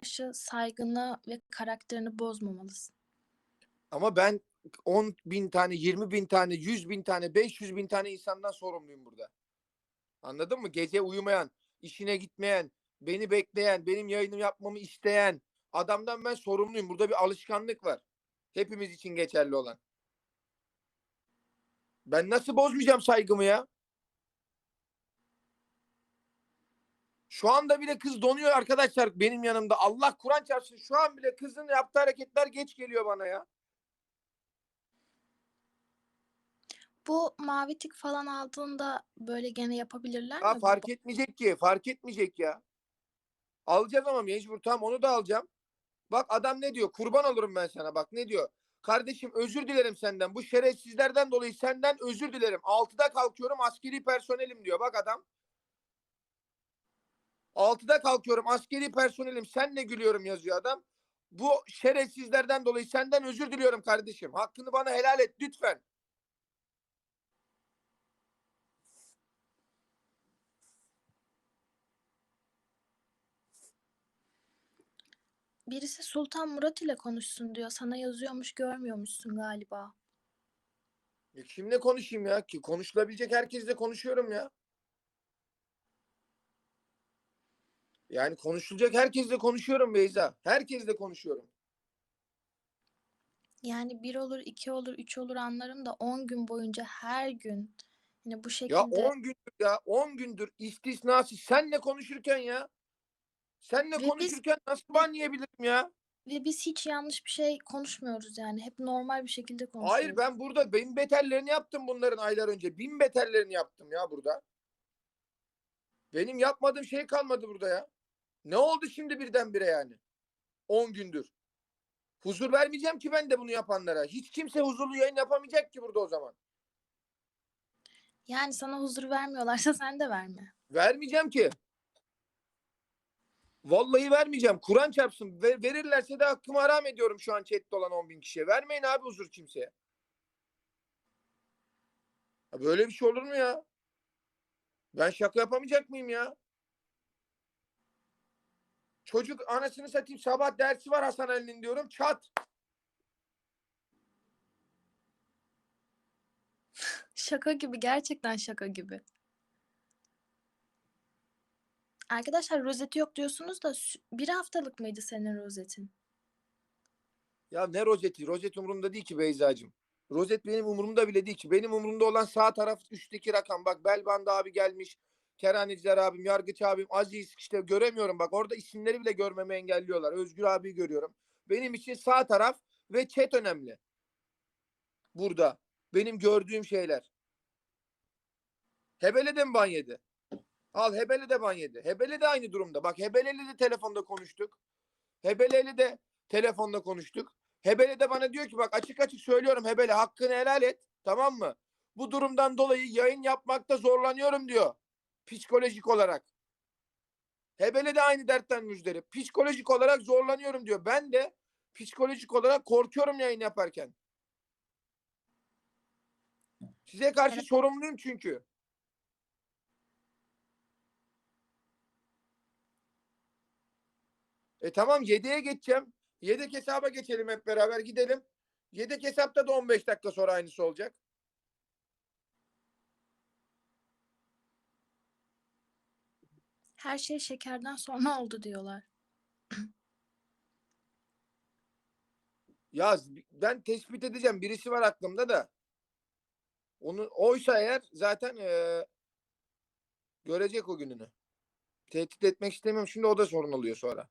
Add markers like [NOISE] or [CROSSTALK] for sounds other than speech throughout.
karşı saygını ve karakterini bozmamalısın. Ama ben 10 bin tane, 20 bin tane, 100 bin tane, 500 bin tane insandan sorumluyum burada. Anladın mı? Gece uyumayan, işine gitmeyen, beni bekleyen, benim yayınımı yapmamı isteyen adamdan ben sorumluyum. Burada bir alışkanlık var. Hepimiz için geçerli olan. Ben nasıl bozmayacağım saygımı ya? Şu anda bile kız donuyor arkadaşlar benim yanımda. Allah Kur'an çarpsın. Şu an bile kızın yaptığı hareketler geç geliyor bana ya. Bu mavi tik falan aldığında böyle gene yapabilirler Ha mi? fark etmeyecek ki. Fark etmeyecek ya. Alacağız ama mecbur. Tamam onu da alacağım. Bak adam ne diyor? Kurban olurum ben sana. Bak ne diyor? Kardeşim özür dilerim senden. Bu şerefsizlerden dolayı senden özür dilerim. Altıda kalkıyorum askeri personelim diyor. Bak adam. Altıda kalkıyorum askeri personelim. Senle gülüyorum yazıyor adam. Bu şerefsizlerden dolayı senden özür diliyorum kardeşim. Hakkını bana helal et lütfen. Birisi Sultan Murat ile konuşsun diyor. Sana yazıyormuş görmüyormuşsun galiba. Ya kimle konuşayım ya? Ki konuşulabilecek herkesle konuşuyorum ya. Yani konuşulacak herkesle konuşuyorum Beyza. Herkesle konuşuyorum. Yani bir olur, iki olur, üç olur anlarım da 10 gün boyunca her gün yine bu şekilde Ya 10 gündür ya 10 gündür istisnası senle konuşurken ya. Senle Ve biz- konuşurken nasıl ban yiyebilirim ya? ve biz hiç yanlış bir şey konuşmuyoruz yani. Hep normal bir şekilde konuşuyoruz. Hayır ben burada bin beterlerini yaptım bunların aylar önce. Bin beterlerini yaptım ya burada. Benim yapmadığım şey kalmadı burada ya. Ne oldu şimdi birdenbire yani? 10 gündür. Huzur vermeyeceğim ki ben de bunu yapanlara. Hiç kimse huzurlu yayın yapamayacak ki burada o zaman. Yani sana huzur vermiyorlarsa sen de verme. Vermeyeceğim ki. Vallahi vermeyeceğim. Kur'an çarpsın. Ver- verirlerse de hakkımı haram ediyorum şu an chatte olan 10 bin kişiye. Vermeyin abi huzur kimseye. Ya böyle bir şey olur mu ya? Ben şaka yapamayacak mıyım ya? Çocuk anasını satayım sabah dersi var Hasan Ali'nin diyorum çat. Şaka gibi gerçekten şaka gibi. Arkadaşlar rozeti yok diyorsunuz da sü- bir haftalık mıydı senin rozetin? Ya ne rozeti? Rozet umurumda değil ki Beyza'cığım. Rozet benim umurumda bile değil ki. Benim umurumda olan sağ taraf üstteki rakam. Bak Belbanda abi gelmiş. Keraneciler abim, Yargıç abim, Aziz işte göremiyorum. Bak orada isimleri bile görmemi engelliyorlar. Özgür abi görüyorum. Benim için sağ taraf ve chat önemli. Burada. Benim gördüğüm şeyler. Hebele de mi ban yedi? Al Hebele de ban yedi. Hebele de aynı durumda. Bak Hebele'yle de telefonda konuştuk. Hebele'yle de telefonda konuştuk. Hebele de bana diyor ki bak açık açık söylüyorum Hebele hakkını helal et. Tamam mı? Bu durumdan dolayı yayın yapmakta zorlanıyorum diyor. Psikolojik olarak. Hebele de aynı dertten müjderi. Psikolojik olarak zorlanıyorum diyor. Ben de psikolojik olarak korkuyorum yayın yaparken. Size karşı Evet. sorumluyum çünkü. E tamam 7'ye geçeceğim. Yedek hesaba geçelim hep beraber gidelim. Yedek hesapta da 15 dakika sonra aynısı olacak. Her şey şekerden sonra [LAUGHS] oldu diyorlar. Ya ben tespit edeceğim. Birisi var aklımda da. Onu oysa eğer zaten eee, görecek o gününü. Tehdit etmek istemiyorum. Şimdi o da sorun oluyor sonra.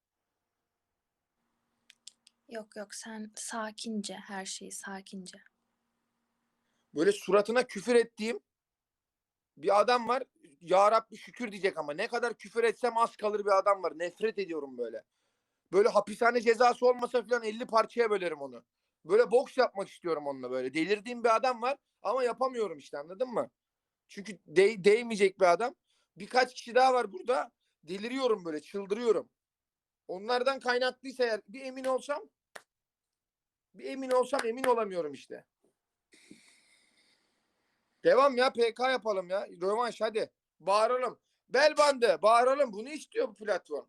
Yok yok sen sakince her şeyi sakince. Böyle suratına küfür ettiğim bir adam var. Ya Rabbi şükür diyecek ama ne kadar küfür etsem az kalır bir adam var. Nefret ediyorum böyle. Böyle hapishane cezası olmasa falan 50 parçaya bölerim onu. Böyle boks yapmak istiyorum onunla böyle. Delirdiğim bir adam var ama yapamıyorum işte anladın mı? Çünkü de- değmeyecek bir adam. Birkaç kişi daha var burada. Deliriyorum böyle çıldırıyorum. Onlardan kaynaklıysa eğer bir emin olsam bir emin olsam emin olamıyorum işte. Devam ya PK yapalım ya. Rövanş hadi. Bağıralım. Bel bandı bağıralım. Bunu istiyor bu platform.